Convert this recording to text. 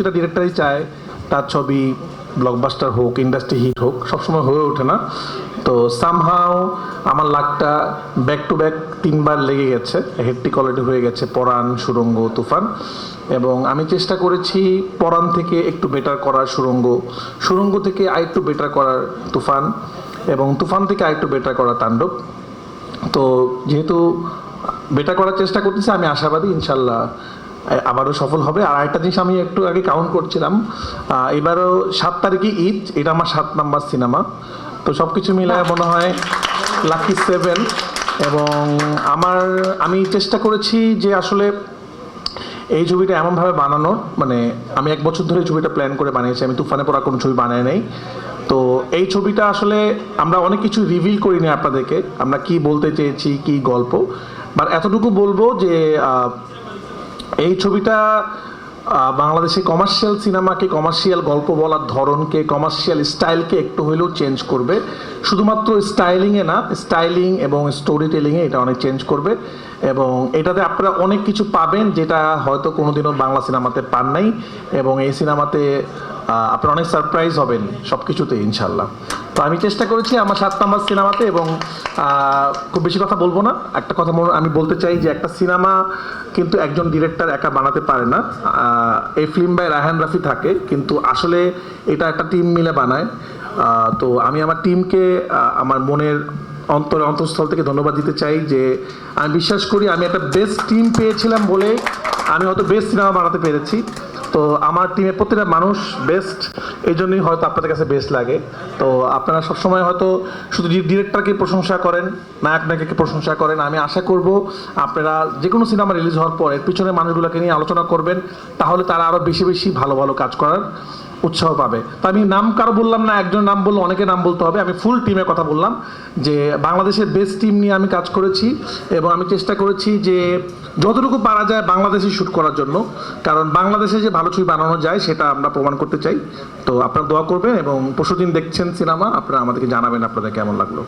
প্রতিটা ডিরেক্টরই চায় তার ছবি ব্লকবাস্টার হোক ইন্ডাস্ট্রি হিট হোক, সবসময় হয়ে ওঠে না। তো সামহাও আমার লাকটা ব্যাক টু ব্যাক তিনবার লেগে গেছে। হেডটি কোয়ালিটি হয়ে গেছে, পরাণ, সুরঙ্গ, তুফান। এবং আমি চেষ্টা করেছি পরাণ থেকে একটু বেটার করার সুরঙ্গ সুরঙ্গ থেকে আরেকটু বেটার করার তুফান এবং তুফান থেকে আরেকটু বেটার করার তাণ্ডব। তো যেহেতু বেটার করার চেষ্টা করতেছি, আমি আশাবাদী, ইনশাল্লাহ আবারও সফল হবে। আর একটা জিনিস আমি একটু আগে কাউন্ট করছিলাম এবারও সাত তারিখে ঈদ, এটা আমার সাত নাম্বার সিনেমা তো সব কিছু মিলায় মনে হয় লাকি সেভেন এবং আমার, আমি চেষ্টা করেছি যে আসলে এই ছবিটা এমনভাবে বানানোর মানে আমি এক বছর ধরে ছবিটা প্ল্যান করে বানিয়েছি, আমি তুফানে পড়া কোনো ছবি বানাই নাই। তো এই ছবিটা আসলে আমরা অনেক কিছু রিভিল করিনি আপনাদেরকে, আমরা কি বলতে চেয়েছি, কি গল্প। বাট এতটুকু বলব যে এই ছবিটা বাংলাদেশে কমার্শিয়াল সিনেমাকে কমার্শিয়াল গল্প বলার ধরনকে কমার্শিয়াল স্টাইলকে একটু হলেও চেঞ্জ করবে। শুধুমাত্র স্টাইলিংয়ে না স্টাইলিং এবং স্টোরি টেলিংয়ে এটা অনেক চেঞ্জ করবে। এবং এটাতে আপনারা অনেক কিছু পাবেন যেটা হয়তো কোনোদিনও বাংলা সিনেমাতে পান নাই। এবং এই সিনেমাতে আপনারা অনেক সারপ্রাইজ হবেন সব কিছুতে ইনশাল্লাহ তো আমি চেষ্টা করেছি আমার সাত নাম্বার সিনেমাতে এবং খুব বেশি কথা বলব না। একটা কথা আমি বলতে চাই যে একটা সিনেমা কিন্তু একজন ডিরেক্টর একা বানাতে পারে না। এই ফিল্ম বাই রায়হান রাফি থাকে, কিন্তু আসলে এটা একটা টিম মিলে বানায়। তো আমি আমার টিমকে আমার মনের অন্তর অন্তঃস্থল থেকে ধন্যবাদ দিতে চাই যে আমি বিশ্বাস করি আমি একটা বেস্ট টিম পেয়েছিলাম বলে আমি হয়তো বেস্ট সিনেমা বানাতে পেরেছি। তো আমার টিমের প্রতিটা মানুষ বেস্ট এই জন্যই হয়তো আপনাদের কাছে বেস্ট লাগে। তো আপনারা সবসময় হয়তো শুধু ডিরেক্টরকে প্রশংসা করেন, নায়ক নায়িকাকে প্রশংসা করেন, আমি আশা করব আপনারা যে কোনো সিনেমা রিলিজ হওয়ার পরে পিছনের পিছনে মানুষগুলোকে নিয়ে আলোচনা করবেন, তাহলে তারা আরও বেশি বেশি ভালো ভালো কাজ করার উৎসাহ পাবে। তো আমি নাম কারও বললাম না, একজন নাম বলল, অনেকে নাম বলতে হবে। আমি ফুল টিমের কথা বললাম যে বাংলাদেশের বেস্ট টিম নিয়ে আমি কাজ করেছি এবং আমি চেষ্টা করেছি যে যতটুকু পারা যায় বাংলাদেশে শ্যুট করার জন্য। কারণ বাংলাদেশে যে ভালো ছবি বানানো যায়, সেটা আমরা প্রমাণ করতে চাই। তো আপনারা দোয়া করবেন এবং পরশুদিন দেখছেন সিনেমা, আপনারা আমাদেরকে জানাবেন আপনাদের কেমন লাগল।